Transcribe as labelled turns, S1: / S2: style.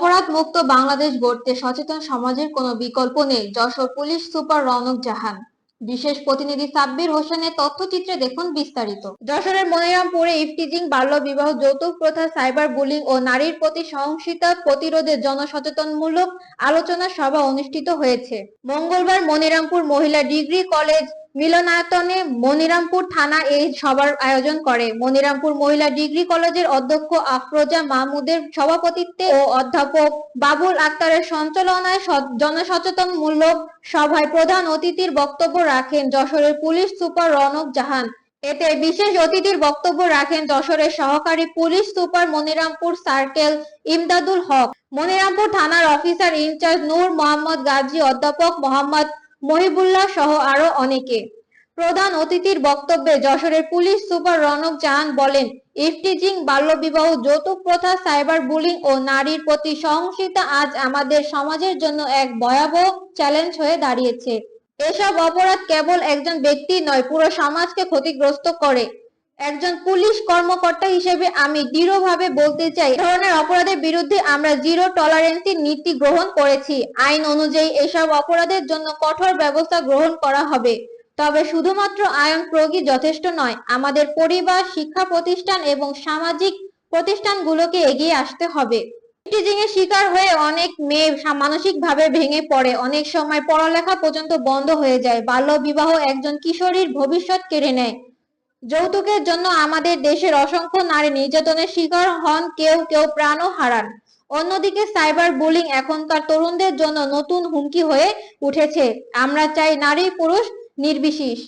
S1: অপরাধ মুক্ত বাংলাদেশ গড়তে সচেতন সমাজের কোনো বিকল্প নেই। Jessore police super Raunak Jahan. বিশেষ প্রতিনিধি সাব্বির হোসেনের তথ্যচিত্রে দেখুন বিস্তারিত। যশোরের মনিরামপুরে ইফটিজিং বাল্য বিবাহ, যৌতুক প্রথা, সাইবার বুলিং ও নারীর প্রতি সহিংসতা প্রতিরোধে জনসচেতনমূলক আলোচনা সভা অনুষ্ঠিত হয়েছে। মঙ্গলবার মনিরামপুর মহিলা ডিগ্রি কলেজ মিলনায়তনে মনিরামপুর থানা এই সভার আয়োজন করে। মনিরামপুর মহিলা ডিগ্রি কলেজের অধ্যক্ষ আফরোজা মাহমুদের সভাপতিত্বে ও অধ্যাপক বাবুল আক্তারের সঞ্চালনায় স- জনসচেতনমূলক সভায় প্রধান অতিথির বক্তব্য রাখেন যশোরের পুলিশ সুপার রনক জাহান। এতে বিশেষ অতিথির বক্তব্য রাখেন যশোরের সহকারী police super Monirampur circle Imdadul Haque. Monirampur থানার officer in charge Nur Mohammad Gazi, অধ্যাপক মোহাম্মদ মহিবুল্লাহ সহ আরও অনেকে। প্রধান অতিথির বক্তব্যে যশোরের পুলিশ সুপার রনক জাহান বলেন ইফটিজিং বাল্যবিবাহ, যৌতুক প্রথা, সাইবার বুলিং ও নারীর প্রতি সহিংসতা আজ আমাদের সমাজের জন্য এক ভয়াবহ চ্যালেঞ্জ হয়ে দাঁড়িয়েছে। এসব অপরাধ কেবল একজন ব্যক্তি নয়, পুরো সমাজকে ক্ষতিগ্রস্ত করে। একজন পুলিশ কর্মকর্তা হিসেবে আমি দৃঢ়ভাবে বলতে চাই ধরনের অপরাধের বিরুদ্ধে আমরা জিরো টলারেন্সি নীতি গ্রহণ করেছি। আইন অনুযায়ী এসব অপরাধের জন্য কঠোর ব্যবস্থা গ্রহণ করা হবে। তবে শুধুমাত্র আইন প্রয়োগই যথেষ্ট নয়, আমাদের পরিবার, শিক্ষা প্রতিষ্ঠান এবং সামাজিক প্রতিষ্ঠানগুলোকে এগিয়ে আসতে হবে। শিকার হয়ে অনেক মেয়ে মানসিক ভাবে ভেঙে পড়ে। অনেক সময় পড়ালেখা পর্যন্ত বন্ধ হয়ে যায়। বাল্য বিবাহ একজন কিশোরীর ভবিষ্যৎ কেড়ে নেয়। যৌতুকের জন্য আমাদের দেশের অসংখ্য নারী নির্যাতনের শিকার হন কেউ কেউ প্রাণও হারান। অন্যদিকে সাইবার বুলিং এখনকার তরুণদের জন্য নতুন হুমকি হয়ে উঠেছে। আমরা চাই নারী পুরুষ নির্বিশেষ।